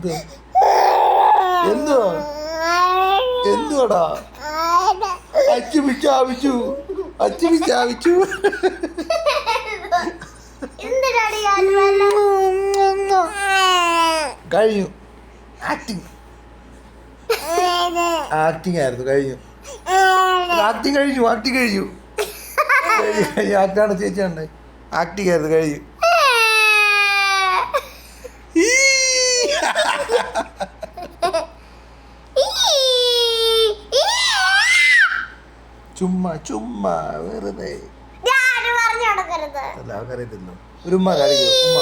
എന്ത്? എന്തുവാ? എന്തുവാടാ? അച്ചു വിച്ചാപിച്ചു അച്ചു വിച്ചാപിച്ചു കഴിഞ്ഞു. ആക്ടിങ് ആക്ടിങ് ആയിരുന്നു കഴിഞ്ഞു. ആക്ടിങ് കഴിഞ്ഞു ആക്ടിങ് കഴിഞ്ഞു. ആക്ടാണ് ചേച്ചി ഉണ്ടായി ആക്ടിങ് ആയിരുന്നു കഴിഞ്ഞു. ചുമ്മാ ചുമ്മാ വെറുതെ. എല്ലാവർക്കും അറിയത്തില്ലോ ഒരു ഉമ്മ കാണിക്കോ ഉമ്മ.